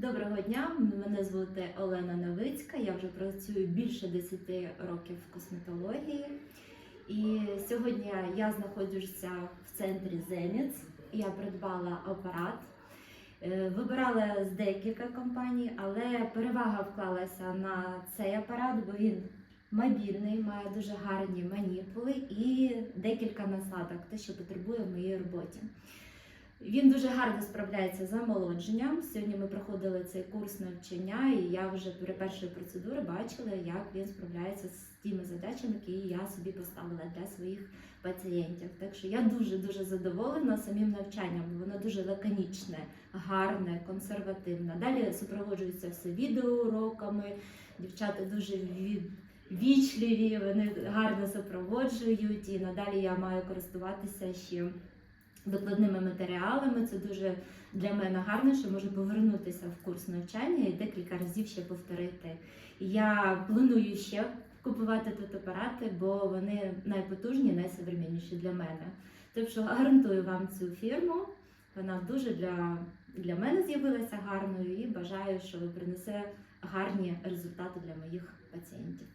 Доброго дня, мене звати Олена Новицька. Я вже працюю більше 10 років в косметології. І сьогодні я знаходжуся в центрі Зеніц. Я придбала апарат. Е, Вибирала з декілька компаній, але перевага вклалася на цей апарат, бо він мобільний, має дуже гарні маніпули і декілька насадок, те, що потребує в моїй роботі. Він дуже гарно справляється з омолодженням. Сьогодні ми проходили цей курс навчання, і я вже при першій процедурі бачила, як він справляється з тими задачами, які я собі поставила для своїх пацієнтів. Так що я дуже дуже задоволена самим навчанням. Воно дуже лаконічне, гарне, консервативне. Далі супроводжується все відеоуроками. Дівчата дуже від. Вічливі, вони гарно супроводжують, і надалі я маю користуватися ще докладними матеріалами. Це дуже для мене гарно, що можу повернутися в курс навчання і декілька разів ще повторити. Я планую ще купувати тут апарати, бо вони найпотужні, найсовременніші для мене. Тобто гарантую вам цю фірму. Вона дуже для, для мене з'явилася гарною і бажаю, що принесе гарні результати для моїх пацієнтів.